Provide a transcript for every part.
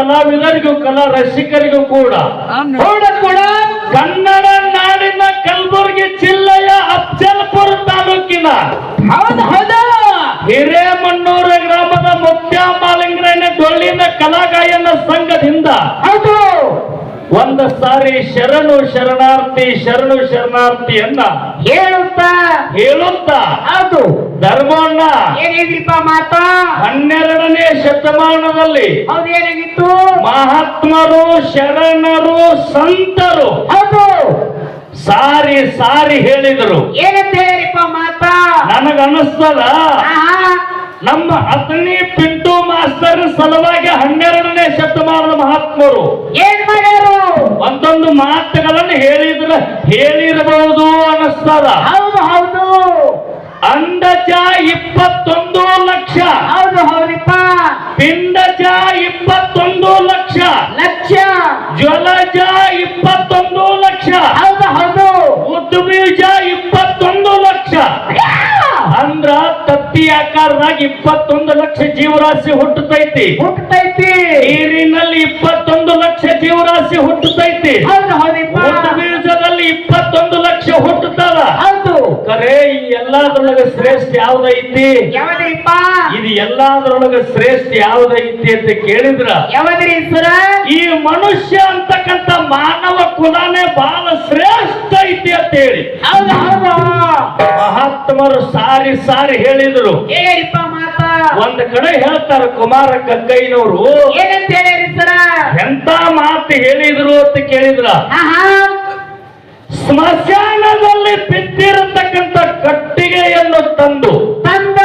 ಕಲಾವಿದರಿಗೂ ಕಲಾ ರಸಿಕರಿಗೂ ಕೂಡ. ಕೂಡ ಕೂಡ ಕನ್ನಡ ನಾಡಿನ ಕಲಬುರಗಿ ಜಿಲ್ಲೆಯ ಅಫ್ಜಲ್ಪುರ ತಾಲೂಕಿನ ಹಿರೇಮಣ್ಣೂರ ಗ್ರಾಮದ ಮುತ್ಯ ಮಾಲಿಂಗರಣ್ಣ ಡೊಳ್ಳಿನ ಕಲಾಗಾಯನ ಸಂಘದಿಂದ ಒಂದು ಸಾರಿ ಶರಣು ಶರಣಾರ್ಥಿ ಶರಣು ಶರಣಾರ್ಥಿಯನ್ನ ಹೇಳುತ್ತಾ? ಹೇಳುತ್ತಾ? ಅದು ಧರ್ಮವನ್ನ ಏನಿದ್ರಿಪ್ಪ ಮಾತಾ? ಹನ್ನೆರಡನೇ ಶತಮಾನದಲ್ಲಿ ಅದೇನಾಗಿತ್ತು ಏನಾಗಿತ್ತು ಮಹಾತ್ಮರು ಶರಣರು ಸಂತರು ಅದು ಸಾರಿ ಸಾರಿ ಹೇಳಿದರು. ಏನಂತ ಹೇಳಿಪ್ಪ ಮಾತಾ? ನನಗನ್ನಿಸ್ತದ ನಮ್ಮ ಅತನಿ ಪಿಂಟು ಮಾಸ್ತರ್ ಸಲುವಾಗಿ ಹನ್ನೆರಡನೇ ಶತಮಾನದ ಮಹಾತ್ಮರು. ಏನ್ ಮಾಡ್ಯಾರು? ಒಂದೊಂದು ಮಾತುಗಳನ್ನು ಹೇಳಿದ್ರ ಹೇಳಿರಬಹುದು ಅನ್ನಿಸ್ತದ. ಹೌದು ಹೌದು. ಅಂದಜ ಇಪ್ಪತ್ತೊಂದು ಲಕ್ಷ. ಹೌದು ಹೌದಪ್ಪ. ಪಿಂಡಜ ಇಪ್ಪತ್ತೊಂದು ಲಕ್ಷ. ಲಕ್ಷ. ಜ್ವಲಜ ಇಪ್ಪತ್ತೊಂದು ಲಕ್ಷ. ಹೌದು ಹೌದು. ಉದ್ಬೀಜ ಇಪ್ಪತ್ತೊಂದು ಲಕ್ಷ. ತತ್ತಿ ಆಕಾರದಾಗ ಇಪ್ಪತ್ತೊಂದು ಲಕ್ಷ ಜೀವರಾಶಿ ಹುಟ್ಟುತ್ತೈತಿ. ಹುಟ್ಟೈತಿ ನೀರಿನಲ್ಲಿ ಇಪ್ಪತ್ತೊಂದು ಲಕ್ಷ ಜೀವರಾಶಿ ಹುಟ್ಟುತ್ತೈತಿ. ಬೀಜದಲ್ಲಿ ಇಪ್ಪತ್ತೊಂದು ಲಕ್ಷ ಹುಟ್ಟುತ್ತಾರ ಕರೆ ಈ ಎಲ್ಲಾದ್ರೊಳಗ ಶ್ರೇಷ್ಠ ಯಾವ್ದೈತಿ? ಇದು ಎಲ್ಲಾದ್ರೊಳಗ ಶ್ರೇಷ್ಠ ಯಾವ್ದೈತಿ ಅಂತ ಕೇಳಿದ್ರ? ಯಾವದ್ರಿ ಸರ ಈ ಮನುಷ್ಯ ಅಂತಕ್ಕಂಥ ಮಾನವ ಕುಲನೇ ಬಹಳ ಶ್ರೇಷ್ಠ ಐತಿ ಅಂತ ಹೇಳಿ. ಹೌದು. ಮಹಾತ್ಮರು ಸಾರಿ ಸಾರಿ ಹೇಳಿದ್ರು. ಹೇಳಿಪ್ಪ ಮಾತಾ. ಒಂದ್ ಕಡೆ ಹೇಳ್ತಾರ ಕುಮಾರ ಕಕ್ಕಯ್ಯನವರು ಏನಂತ ಹೇಳಿರಿ ಸರ? ಎಂತ ಮಾತು ಹೇಳಿದ್ರು ಅಂತ ಕೇಳಿದ್ರ. ಸ್ಮಶಾನದಲ್ಲಿ ಬಿದ್ದಿರತಕ್ಕಂತ ಕಟ್ಟಿಗೆಯನ್ನು ತಂದು ತಂದ.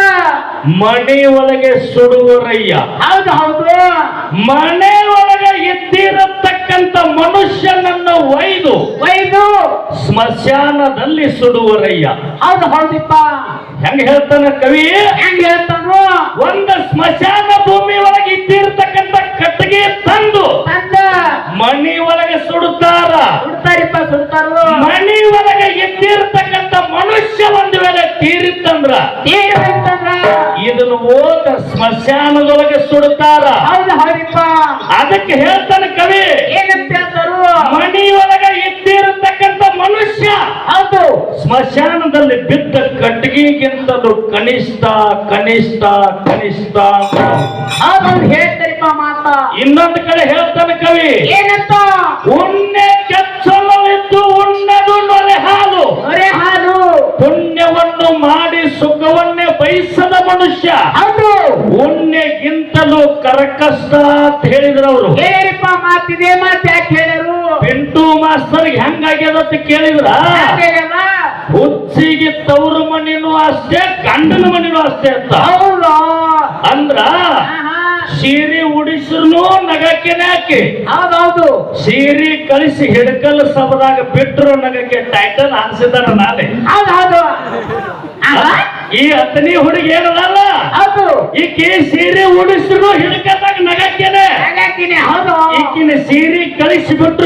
ಮನೆ ಒಳಗೆ ಸುಡುವರಯ್ಯ. ಹೌದು ಹೌದು. ಮನೆ ಸ್ಮಶಾನದಲ್ಲಿ ಸುಡುವರಯ್ಯ. ಹೌದು ಹೌದಿಪ್ಪ. ಹೆಂಗ ಹೇಳ್ತಾನ ಕವಿ? ಹೆಂಗ ಹೇಳ್ತಾನು? ಒಂದು ಸ್ಮಶಾನ ಭೂಮಿ ಒಳಗೆ ಇದ್ದಿರ್ತಕ್ಕಂಥ ಕಟ್ಟಿಗೆ ತಂದು ಮಣಿ ಒಳಗೆ ಸುಡುತ್ತಾರ. ಸುಡ್ತಾರಿಪ್ಪ ಸುಡ್ತಾರ. ಮಣಿ ಒಳಗೆ ಇದ್ದಿರ್ತಕ್ಕಂಥ ಮನುಷ್ಯ ಒಂದು ವೇಳೆ ತೀರಿತ್ತಂದ್ರ? ತೀರಿತ್ತಂದ್ರ? ಇದನ್ನು ಓದ ಸ್ಮಶಾನದೊಳಗೆ ಸುಡುತ್ತಾರ. ಹೌದು ಹೌದಿಪ್ಪ. ಅದಕ್ಕೆ ಹೇಳ್ತಾನೆ ಸ್ಮಶಾನದಲ್ಲಿ ಬಿದ್ದ ಕಟ್ಟಿಗೆಗಿಂತಲೂ ಕನಿಷ್ಠ ಕನಿಷ್ಠ ಕನಿಷ್ಠ ಅದು ಹೇಳ್ತಾರಿಪ್ಪ ಮಾತಾ. ಇನ್ನೊಂದು ಕಡೆ ಹೇಳ್ತಾನೆ ಕವಿ. ಏನಂತ? ಉಣ್ಣೆ ಕೆಚ್ಚಲವಿದ್ದು ಉಣ್ಣದು ನೊರೆ ಹಾಲು ನೊರೆ ಹಾಲು ಪುಣ್ಯವನ್ನು ಮಾಡಿ ಸುಖವನ್ನೇ ಬಯಸದ ಮನುಷ್ಯ. ಅದು ಉಣ್ಣೆಗಿಂತಲೂ ಕರಕಷ್ಟ ಅಂತ ಹೇಳಿದ್ರು ಅವರು. ಏನಪ್ಪ ಮಾತಿದೆ ಮಾತು ಯಾಕೆ ಹೇಳ್ಯಾರು ಪಿಂಟು ಮಾಸ್ತರ್ ಹೆಂಗಾಗ್ಯದ ಅಂತ ಕೇಳಿದ್ರ? ಹುಚ್ಚಿಗೆ ತವರು ಮನಿನೂ ಅಷ್ಟೇ ಗಂಡನ ಮಣ್ಣಿನ ಅಷ್ಟೇ ಅಂತ. ಹೌದಾ? ಅಂದ್ರ. ಸೀರೆ ಉಡಿಸ್ರು ನಗಕ್ಕೆನೆ ಹಾಕಿ. ಹೌದೌದು. ಸೀರೆ ಕಳಿಸಿ ಹಿಡ್ಕಲ್ ಸಭದಾಗ ಬಿಟ್ರು ನಗಕ್ಕೆ ಟೈಟಲ್ ಹಾಕ್ಸಿದಾರ ನಾನೇ. ಹೌದೌದು. ಈ ಹತ್ತನೇ ಹುಡುಗಿ ಏನದಲ್ಲ? ಅದು ಈಕಿ ಸೀರೆ ಉಡಿಸ್ರು ಹಿಡ್ಕದಾಗ ನಗಕ್ಕೇನೆ. ಹೌದು. ಈಕಿನ ಸೀರೆ ಕಳಿಸಿಬಿಟ್ಟು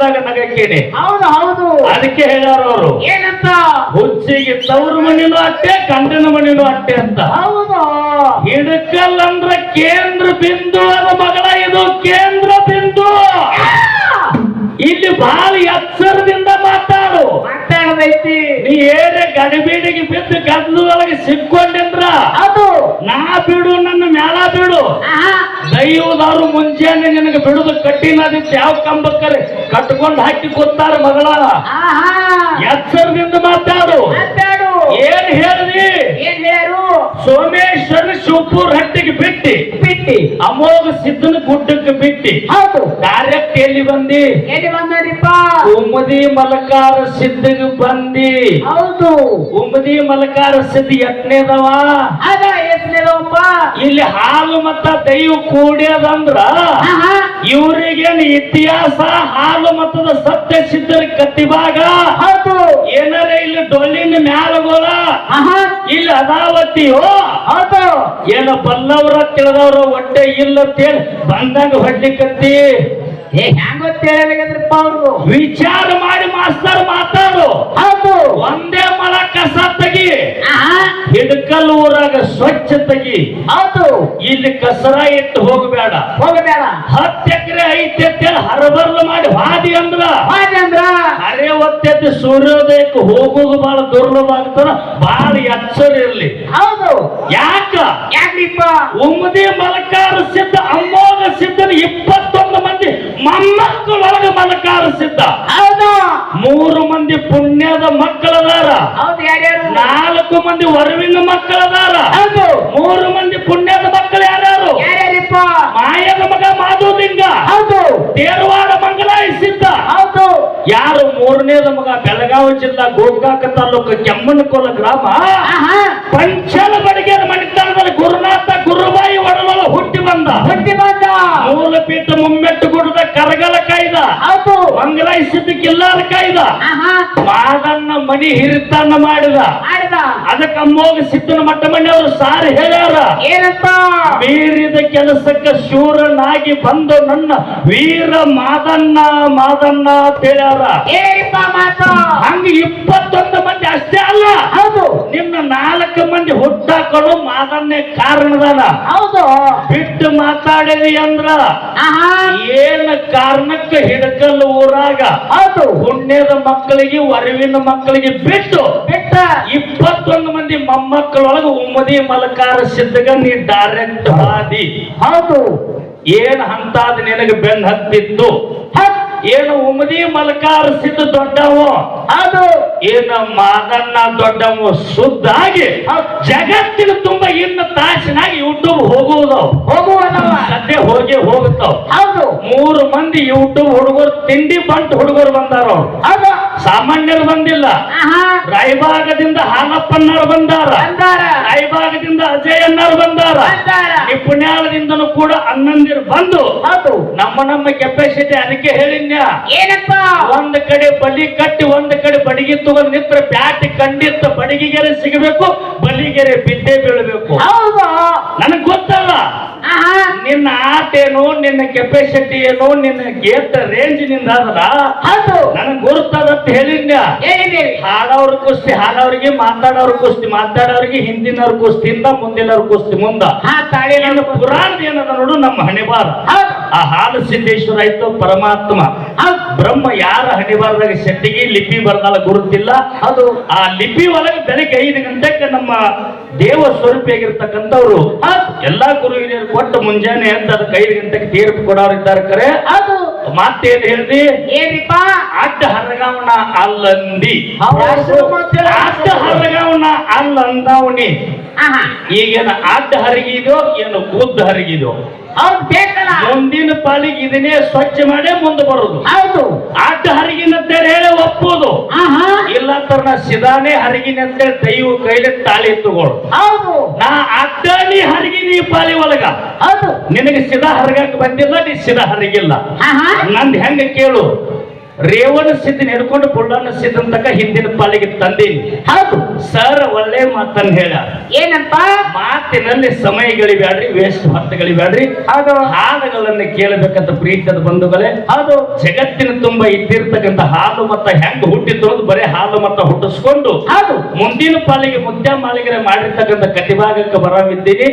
ಹಿಡ್ಕಲ್ದಾಗ ನಗಕ್ಕೇನೆ ಹೌದು ಹೌದು. ಅದಕ್ಕೆ ಹೇಳಾರು ಅವರು. ಏನಂತ? ಹುಚ್ಚಿಗೆ ತವ್ರ ಮನಿನೂ ಅಟ್ಟೆ ಗಂಡನ ಮನಿನೂ ಅಟ್ಟೆ ಅಂತ. ಹೌದು. ಹಿಡಕಲ್ ಅಂದ್ರ ಕೇಂದ್ರ ಬಿಂದು ಅದ ಮಗಳ ಇದು ಕೇಂದ್ರ ಬಿಂದು. ಇಲ್ಲಿ ಬಹಳ ಎಚ್ಚರದಿಂದ ಮಾತಾಡು. ಮಾತಾಡದೈತಿ. ನೀ ಏನೇ ಗಡಿಬೀಡಿಗೆ ಬಿದ್ದು ಗದ್ದಲದೊಳಗೆ ಸಿಕ್ಕೊಂಡಿದ್ರ? ಅದು ನಾ ಬಿಡು ನನ್ನ ಮ್ಯಾಲ ಬಿಡು. ದೈವದವ್ರು ಮುಂಜಾನೆ ನಿನಗೆ ಬಿಡುದು ಕಟ್ಟಿನಾದಿತ್ತು ಯಾವ ಕಂಬಕ್ಕರೆ? ಕಟ್ಕೊಂಡು ಹಾಕಿ ಕೂತಾರ ಮಗಳ. ಎಚ್ಚರದಿಂದ ಮಾತಾಡು. ಏನ್ ಹೇಳ್ದಿ? ಏನ್ ಹೇಳ್ಯಾರು? ಸೋಮೇಶ್ವರ ಶಿವಪುರ್ ಹಟ್ಟಿಗೆ ಬಿಟ್ಟಿ. ಬಿಟ್ಟಿ. ಅಮೋಘ ಸಿದ್ದನ ಗುಡ್ಡಕ್ಕೆ ಬಿಟ್ಟಿ. ಹೌದು. ಡೈರೆಕ್ಟ್ ಎಲ್ಲಿ ಬಂದಿ? ಎಲ್ಲಿ ಬಂದರಿಪ್ಪ? ಉಮ್ಮದಿ ಮಲಕಾರ ಸಿದ್ಧಿಗೆ ಬಂದಿ. ಹೌದು. ಉಮ್ಮದಿ ಮಲಕಾರ ಸಿದ್ಧ ಎಟ್ನೇದವ? ಅದ ಎಸ್ನೇದವಪ್ಪ ಇಲ್ಲಿ ಹಾಲು ಮತ್ತ ದೈವ ಕೂಡ್ಯದಂದ್ರ ಇವರಿಗೇನು ಇತಿಹಾಸ ಹಾಲು ಮತದ ಸತ್ಯ ಸಿದ್ಧರ ಕತ್ತಿಭಾಗ ಹೌದು. ಏನಾರ ಇಲ್ಲಿ ಡೊಳ್ಳಿನ ಮ್ಯಾಲಗೋಲ. ಇಲ್ಲಿ ಅದಾವತಿಯೋ ಹೌದು. ಏನ ಬಲ್ಲವ್ರ ತಿಳಿದವ್ರ ಹೊಟ್ಟೆ ಇಲ್ಲ ಅಂತೇಳಿ ಬಂದಾಗ ಹೊಡ್ಲಿಕತ್ತಿ? ಏ ಹೆಂಗ್ ಗೊತ್ತೇಳಿದ್ರಪ್ಪ ಅವ್ರು ವಿಚಾರ ಮಾಡಿ ಮಾಸ್ತರ್ ಮಾತಾಡು. ಹೌದು. ಒಂದೇ ಮಲ ಕಸ ತೆಗಿ. ಹಿಡ್ಕಲ್ ಊರಾಗ ಸ್ವಚ್ಛ ತೆಗಿ. ಹೌದು. ಇಲ್ಲಿ ಕಸರ ಇಟ್ಟು ಹೋಗಬೇಡ. ಹೋಗಬೇಡ. ಹತ್ತು ಎಕರೆ ಐತೆ ಅಂತೇಳಿ ಹರಬರ್ಲು ಮಾಡಿ ಹಾದಿ ಅಂದ್ರ. ಹಾದಿ ಅಂದ್ರ? ಅರೆ ಒತ್ತೆದ್ದು ಸೂರ್ಯೋದಯಕ್ಕೆ ಹೋಗೋದು ಬಹಳ ದುರ್ಲಭ ಆಗ್ತಾರ ಬಹಳ ಎಚ್ಚರ ಇರ್ಲಿ. ಹೌದು. ಯಾಕ? ಯಾಕ್ರಿಪ್ಪ? ಉಮ್ಮದಿ ಮಲಕಾರ ಸಿದ್ಧ ಅಮ್ಮೋಗ ಸಿದ್ಧನ ಇಪ್ಪತ್ತೊಂದು ಮಂದಿ ಮೊಮ್ಮಕ್ಕಳೊಳಗೆ ಮಲಕಾರ ಸಿದ್ಧ ಹೌದು. ಮೂರು ಮಂದಿ ಪುಣ್ಯದ ಮಕ್ಕಳದಾರ. ಹೌದು ಯಾರ್ಯಾರು ನಾಲ್ಕು ಮಂದಿ ವರವಿನ ಮಕ್ಕಳದಾರ. ಹೌದು. ಮೂರು ಮಂದಿ ಪುಣ್ಯದ ಮಕ್ಕಳು ಯಾರ್ಯಾರು ಯಾರ್ಯಾರಿಪ್ಪ ಮಾಯದ ಮಗ ಮಾಧುಲಿಂಗ. ಹೌದು. ತೇರವಾಡ ಮಂಗಲಾಯಿ ಸಿದ್ಧ ಹೌದು. ಯಾರು ಮೂರನೇದ ಮಗ ಬೆಳಗಾವಿ ಜಿಲ್ಲಾ ಗೋಕಾಕ ತಾಲೂಕು ಕೆಮ್ಮನಕೋಲ ಗ್ರಾಮ? ಪಂಚಲ ಬಡಿಗೆರ ಮಣಿತನದಲ್ಲಿ ಕಿಲ್ಲಾರ ಮನಿ ಹಿರಿತನ ಮಾದನ್ನ ಮಣಿ ಹಿರಿತನ್ನ ಮಾಡಿದ. ಅದಕ್ಕ ಅಮ್ಮೋಗ ಸಿದ್ದನ ಮಟ್ಟ ಮನೆಯವರು ಸಾರ್ ಹೇಳ್ಯಾರ. ಏನಂತ ಮೀರಿದ ಕೆಲಸಕ್ಕೆ ಶೂರನಾಗಿ ಬಂದು ನನ್ನ ವೀರ ಮಾದನ್ನ ಮಾದನ್ನ ಅಂತ ಹೇಳ್ಯಾರ. ಮಾತು ಹಂಗ ಇಪ್ಪತ್ತೊಂದು ಮಂದಿ ಅಷ್ಟೇ ಅಲ್ಲ. ಹೌದು. ನಿನ್ನ ನಾಲ್ಕು ಮಂದಿ ಹುಟ್ಟಾಕಲು ಮಾದನ್ನೇ ಕಾರಣದಾನ ಹೌದು. ಬಿಟ್ಟು ಮಾತಾಡಿದಿ ಅಂದ್ರ ಏನ ಕಾರಣಕ್ಕೆ ಹಿಡಕಲ್ ಊರಾಗ? ಹೌದು. ಪುಣ್ಯದ ಮಕ್ಕಳಿಗೆ ವರವಿನ ಮಕ್ಕಳಿಗೆ ಬಿಟ್ಟು ಬಿಟ್ಟ. ಇಪ್ಪತ್ತೊಂದು ಮಂದಿ ಮೊಮ್ಮಕ್ಕಳೊಳಗೆ ಉಮ್ಮದಿ ಮಲಕಾರ ಸಿದ್ಧಗ ನೀ ಡೈರೆಕ್ಟ್ ಹಾದಿ ಹೌದು. ಏನ್ ಹಂತಾದ ನಿನಗೆ ಬೆನ್ ಹತ್ತಿತ್ತು? ಹತ್ ಏನು ಉಮದಿ ಮಲಕಾರ ಸಿದ್ಧ ದೊಡ್ಡವ? ಅದು ಏನು ಮಾದಣ್ಣ ದೊಡ್ಡವ? ಶುದ್ಧಾಗಿ ಜಗತ್ತಿನ ತುಂಬ ಇನ್ನು ತಾಸಿನಾಗಿ ಯೂಟ್ಯೂಬ್ ಹೋಗುವುದು ಹೋಗುವನವ ಸದ್ಯ ಹೋಗಿ ಹೋಗುತ್ತಾವ. ಹೌದು. ಮೂರು ಮಂದಿ ಯೂಟ್ಯೂಬ್ ಹುಡುಗರು ತಿಂಡಿ ಬಂಟ್ ಹುಡುಗರು ಬಂದಾರ ಅವ್ರು. ಸಾಮಾನ್ಯರು ಬಂದಿಲ್ಲ. ರಾಯಭಾಗದಿಂದ ಹಾಲಪ್ಪನ್ನರು ಬಂದಾರ. ರಾಯಭಾಗದಿಂದ ಅಜಯನ್ನರು ಬಂದಾರ. ಈ ಪುಣ್ಯಾಳದಿಂದನೂ ಕೂಡ ಅನ್ನಂದಿರು ಬಂದು ನಮ್ಮ ನಮ್ಮ ಕೆಪಾಸಿಟಿ ಅದಕ್ಕೆ ಹೇಳಿನ್ಯ ಏನಪ್ಪ? ಒಂದ್ ಕಡೆ ಬಲಿ ಕಟ್ಟಿ ಒಂದ್ ಕಡೆ ಬಡಿಗೆ ತಗೊಂಡ್ ನಿತ್ರ ಪ್ಯಾಟಿ ಕಂಡಿತ್ತ ಬಡಿಗೆರೆ ಸಿಗಬೇಕು ಬಲಿಗೆರೆ ಬಿದ್ದೆ ಬೀಳಬೇಕು. ಹೌದು. ನನಗ್ ನಿನ್ನ ಆಟ ಏನು ನಿನ್ನ ಕೆಪಾಸಿಟಿ ಏನು ನಿನ್ನ ಗೇಟ್ ರೇಂಜ್ನಿಂದ ಹೌದು. ನನಗೆ ಗುರುತದಂತ ಹೇಳಿದ್ನ ಹಾಡೋರ್ ಕುಸ್ತಿ ಹಾಡೋರಿಗೆ ಮಾತಾಡೋರ್ ಕುಸ್ತಿ ಮಾತಾಡೋರಿಗೆ ಹಿಂದಿನವ್ರ ಕುಸ್ತಿಯಿಂದ ಮುಂದಿನವ್ರ ಕುಸ್ತಿ ಮುಂದ. ಆ ತಾಳಿ ನನ್ನ ಪುರಾಣದ ಏನದ ನೋಡು ನಮ್ಮ ಹಣೆಬಾರ. ಆ ಹಾಲು ಸಿದ್ದೇಶ್ವರ ಆಯ್ತು ಪರಮಾತ್ಮ. ಬ್ರಹ್ಮ ಯಾರ ಹಣೆಬಾರದಾಗ ಶೆಟ್ಟಿಗೆ ಲಿಪಿ ಬರದಾಗ ಗುರುತಿಲ್ಲ. ಅದು ಆ ಲಿಪಿ ಒಳಗೆ ಬೆಳಗ್ಗೆ ಐದು ಗಂಟೆಗೆ ನಮ್ಮ ದೇವ ಸ್ವರೂಪಿಯಾಗಿರ್ತಕ್ಕಂಥವ್ರು ಎಲ್ಲಾ ಗುರು ಕೊಟ್ಟು ಮುಂಜಾನೆ ಅಂತ ಅದಕ್ಕೆ ಐದು ಗಂಟೆಗೆ ತೀರ್ಪು ಕೊಡೋರು ಇದ್ದಾರೆ ಕರೆ. ಹೌದು ಮತ್ತೇನ್ ಹೇಳ್ರಿ ಏನಿಪ್ಪ ಅಡ್ಡ ಹರಗವಣ ಅಲ್ಲಂದಿ. ಅಡ್ಡ ಹರಗವಣ ಅಲ್ಲಂದವನಿ. ಆಹಾ. ಈಗೇನು ಅಡ್ಡ ಹರಗಿದೋ ಏನು ಉದ್ದ ಹರಗಿದೋ ಹೌದು ಬೇಕಲ್ಲ. ಮುಂದಿನ ಪಾಲಿಗೆ ಇದನ್ನೇ ಸ್ವಚ್ಛ ಮಾಡೇ ಮುಂದೆ ಬರೋದು. ಹೌದು. ಅಡ್ಡ ಹರಗಿನ ಅಂತೇಳಿ ಹೇಳಿ ಒಪ್ಪೋದು. ಆಹಾ. ಇಲ್ಲ ತರ ನಾ ಸಿದಾನೆ ಹರಿಗಿನ ಅಂತೇಳಿ ದೈವ ಕೈಲಿ ತಾಳಿ ತಗೊಳು ಹೌದು. ನಾ ಅಡ್ಡಲಿ ಹರಿಗಿನಿ ಈ ಪಾಲಿ ಒಳಗ. ಹೌದು. ನಿನಗೆ ಸಿದಾ ಹರಗಕ್ಕೆ ಬಂದಿಲ್ಲ ನೀ ಸಿದಾ ಹರಗಿಲ್ಲ. ಆಹಾ. ನಂದ್ ಹೆಂಗ ಕೇಳು? ರೇವಣ ಸಿದ್ಧನ ಹಿಡ್ಕೊಂಡು ಪುಳ್ಳನ ಸಿದ್ಧನ ತಕ ಹಿಂದಿನ ಪಾಲಿಗೆ ತಂದೀನಿ. ಹೌದು. ಸರ್ ಒಳ್ಳೆ ಮಾತನ್ನ ಹೇಳ ಏನಪ್ಪ? ಮಾತಿನಲ್ಲಿ ಸಮಯಗಳಿಬ್ಯಾಡ್ರಿ ವೇಸ್ಟ್ ಹೊತ್ತಗಳಿಬ್ಯಾಡ್ರಿ ಅದು ಹಾಡುಗಳನ್ನ ಕೇಳಬೇಕಂತ ಪ್ರೀತದ ಬಂಧುಗಳೇ. ಅದು ಜಗತ್ತಿನ ತುಂಬ ಇದ್ದಿರ್ತಕ್ಕಂಥ ಹಾಲು ಮತ್ತ ಹೆಂಗ್ ಹುಟ್ಟಿತ್ತು ಅನ್ನೋದು ಬರೀ ಹಾಲು ಮತ್ತ ಹುಟ್ಟಿಸ್ಕೊಂಡು ಹೌದು. ಮುಂದಿನ ಪಾಲಿಗೆ ಮುದ್ದೆ ಮಾಲಿಗೆ ಮಾಡಿರ್ತಕ್ಕಂಥ ಕಟಿಭಾಗಕ್ಕೆ ಬರವಿದ್ದೀನಿ.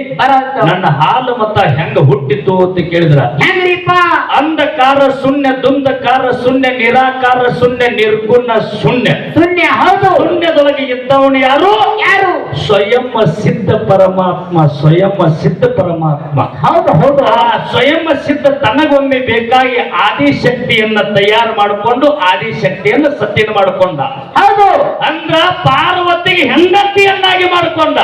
ನನ್ನ ಹಾಲು ಮತ್ತ ಹೆಂಗ ಹುಟ್ಟಿತ್ತು ಅಂತ ಕೇಳಿದ್ರ. ಹೆಂಗ್ರಿಪ್ಪ? ಅಂಧಕಾರ ಶೂನ್ಯ ದುಂದಕಾರ ಶೂನ್ಯ ನಿರಾಕಾರ ಶೂನ್ಯ ನಿರ್ಗುಣ ಶೂನ್ಯ. ಶೂನ್ಯ ಹೌದು ಪುಣ್ಯದೊಳಗೆ ಇದ್ದವನು ಯಾರು? ಯಾರು? ಸ್ವಯಂ ಸಿದ್ಧ ಪರಮಾತ್ಮ ಸ್ವಯಂ ಸಿದ್ಧ ಪರಮಾತ್ಮ. ಹೌದು ಹೌದು. ಆ ಸ್ವಯಂ ಸಿದ್ಧ ತನಗೊಮ್ಮೆ ಬೇಕಾಗಿ ಆದಿಶಕ್ತಿಯನ್ನ ತಯಾರು ಮಾಡಿಕೊಂಡು ಆದಿಶಕ್ತಿಯನ್ನ ಸತ್ಯನ ಮಾಡಿಕೊಂಡ. ಹೌದು. ಅಂದ್ರ ಪಾರ್ವತಿಗೆ ಹೆಂಡತಿಯನ್ನಾಗಿ ಮಾಡಿಕೊಂಡ.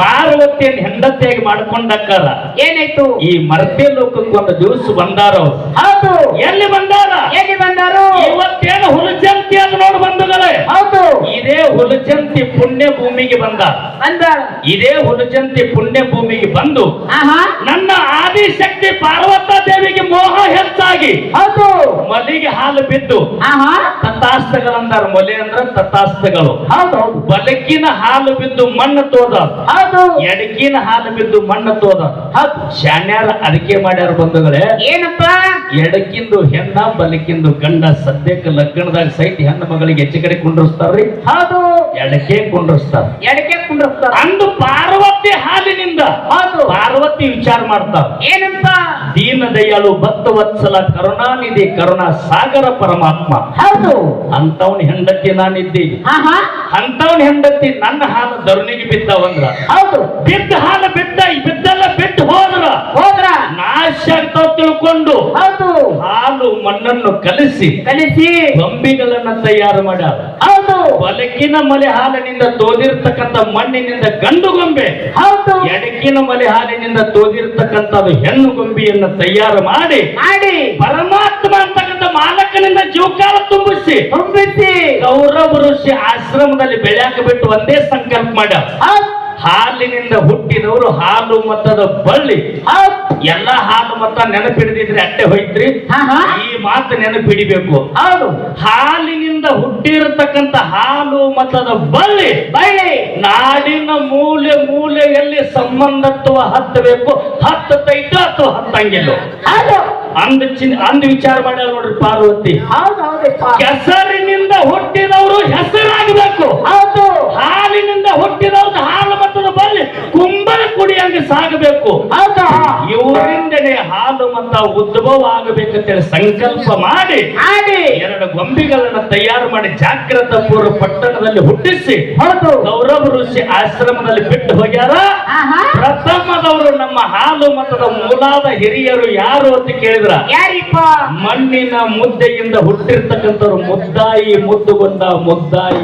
ಪಾರ್ವತಿಯನ್ನು ಹೆಂಡತಿಯಾಗಿ ಮಾಡಿಕೊಂಡಕ್ಕಾರ. ಏನಾಯ್ತು? ಈ ಮರ್ತ್ಯ ಲೋಕಕ್ಕೆ ಒಂದು ದಿವಸ ಬಂದಾರ. ಹೌದು. ಎಲ್ಲಿ ಬಂದಾರ? ಎಲ್ಲಿ ಬಂದಾರು? ಇವತ್ತೇನು ಹುಲಜಂತಿ ಅಂತ ನೋಡಿ ಬಂಧುಗಳೇ. ಹೌದು. ಇದೇ ಹುಲಜಂತಿ ಪುಣ್ಯ ಭೂಮಿಗೆ ಬಂದ. ಇದೇ ಹುಲಜಂತಿ ಪುಣ್ಯ ಭೂಮಿಗೆ ಬಂದು ನನ್ನ ಆದಿಶಕ್ತಿ ಪಾರ್ವತ ದೇವಿಗೆ ಮೋಹ ಹೆಚ್ಚಾಗಿ ಅದು ಮಲಿಗೆ ಹಾಲು ಬಿದ್ದು ಹಾ ಮೊಲೆ ಅಂದ್ರ ಹೌದು. ಬಲಕಿನ ಹಾಲು ಬಿದ್ದು ಮಣ್ಣು ತೋದ. ಹೌದು. ಎಡಕಿನ ಹಾಲು ಬಿದ್ದು ಮಣ್ಣು ತೋದ. ಹೌದು. ಶಾನ್ಯಾರ ಅದಕ್ಕೆ ಮಾಡ್ಯಾರ ಬಂಧುಗಳೇ. ಏನಪ್ಪ? ಎಡಕಿಂದು ಹೆಣ್ಣ ಬಲಕಿಂದು ಗಂಡ ಸದ್ಯಕ್ಕೆ ಲಗ್ನದಾಗ ಸಹಿತ ಹೆಣ್ಣು ಮಗಳಿಗೆ ಹೆಚ್ಚು ಕಡೆ ಕುಂಡ್ರಸ್ತಾರ್ರಿ. ಹೌದು. ಕುಂಡ್ರಿಸ್ತಾರ. ಎಡಕೆ ಎಡಕ್ಕೆ ಅಂದು ಪಾರ್ವತಿ ಹಾಲಿನಿಂದ ಪಾರ್ವತಿ ವಿಚಾರ ಮಾಡ್ತಾರ ಏನಂತ? ದೀನ ದಯಾಳು ಭಕ್ತವತ್ಸಲ ಕರುಣಾನಿಧಿ ಕರುಣಾ ಸಾಗರ ಪರಮಾತ್ಮ. ಹೌದು. ಅಂತವನ್ ಹೆಂಡತಿ ನಾನಿದ್ದೆ. ಅಂತವನ್ ಹೆಂಡತಿ ನನ್ನ ಹಾಲು ಧರಣಿಗೆ ಬಿದ್ದಾವಂದ್ರ. ಹೌದು. ಬಿದ್ದ ಹಾಲು ಬಿದ್ದ ಆಗ್ತಾವ್ ತಿಳ್ಕೊಂಡು ಹೌದು. ಹಾಲು ಮಣ್ಣನ್ನು ಕಲಿಸಿ ಕಲಿಸಿ. ಗೊಂಬಿಗಳನ್ನ ತಯಾರು ಮಾಡ್ಯಾರ. ಹೌದು. ಬಲಕಿನ ಮಲೆ ಹಾಲಿನಿಂದ ತೋದಿರ್ತಕ್ಕಂಥ ಮಣ್ಣಿನಿಂದ ಗಂಡು ಗೊಂಬೆ. ಹೌದು. ಎಡಕಿನ ಮಲೆ ಹಾಲಿನಿಂದ ತೋದಿರ್ತಕ್ಕಂಥ ಹೆಣ್ಣು ಗೊಂಬೆಯನ್ನ ತಯಾರು ಮಾಡಿ ಮಾಡಿ. ಪರಮಾತ್ಮ ಅಂತಕ್ಕಂಥ ಮಾಲಕನಿಂದ ಜೀವಕಾಲ ತುಂಬಿಸಿ ತುಂಬಿಸಿ. ಗೌರವ ಋಷಿ ಆಶ್ರಮದಲ್ಲಿ ಬೆಳೆಯಾಕ ಬಿಟ್ಟು ಒಂದೇ ಸಂಕಲ್ಪ ಮಾಡ ಹಾಲಿನಿಂದ ಹುಟ್ಟಿದವರು ಹಾಲು ಮತದ ಬಳ್ಳಿ. ಎಲ್ಲ ಹಾಲು ಮತ ನೆನಪಿಡಿದ್ರೆ ಅಟ್ಟೆ ಹೋಯ್ತ್ರಿ. ಈ ಮಾತು ನೆನಪಿಡಿಬೇಕು. ಹೌದು. ಹಾಲಿನಿಂದ ಹುಟ್ಟಿರತಕ್ಕಂತ ಹಾಲು ಮತದ ಬಳ್ಳಿ. ಬಳ್ಳಿ. ನಾಡಿನ ಮೂಲೆ ಮೂಲೆಯಲ್ಲಿ ಸಂಬಂಧತ್ವ ಹತ್ತಬೇಕು. ಹತ್ತತೈತೋ ಅಥವಾ ಹತ್ತಂಗಿಲ್ಲ? ಅಂದ ಚಿನ್ ಅಂದ ವಿಚಾರ ಮಾಡ್ಯಾರ ನೋಡ್ರಿ ಪಾರ್ವತಿ. ಹೆಸರಿನಿಂದ ಹುಟ್ಟಿದವರು ಹೆಸರಾಗಬೇಕು. ಹೌದು. ಹಾಲಿನಿಂದ ಹುಟ್ಟಿದವ್ರು ಹಾಲು ಮಟ್ಟದ ಬಳ್ಳಿ ಕುಂಬಳ ಕುಡಿಯಂಗೆ ಸಾಗಬೇಕು. ಇವರಿಂದನೇ ಇವರಿಂದಲೇ ಹಾಲು ಮತ್ತ ಉದ್ಭವ ಆಗಬೇಕಂತೇಳಿ ಸಂಕಲ್ಪ ಮಾಡಿ ಎರಡು ಗೊಂಬಿಗಳನ್ನ ತಯಾರು ಮಾಡಿ ಜಾಗ್ರತಪುರ ಪಟ್ಟಣದಲ್ಲಿ ಹುಟ್ಟಿಸಿ ಗೌರವ ಋಷಿ ಆಶ್ರಮದಲ್ಲಿ ಬಿಟ್ಟು ಹೋಗ್ಯಾರ? ಪ್ರಥಮದವರು ನಮ್ಮ ಹಾಲು ಮತದ ಮೂಲಾದ ಹಿರಿಯರು ಯಾರು ಅಂತ ಕೇಳಿದ್ರ? ಮಣ್ಣಿನ ಮುದ್ದೆಯಿಂದ ಹುಟ್ಟಿರ್ತಕ್ಕಂಥವ್ರು ಮುದ್ದಾಯಿ ಮುದ್ದುಗೊಂಡ ಮುದ್ದಾಯಿ.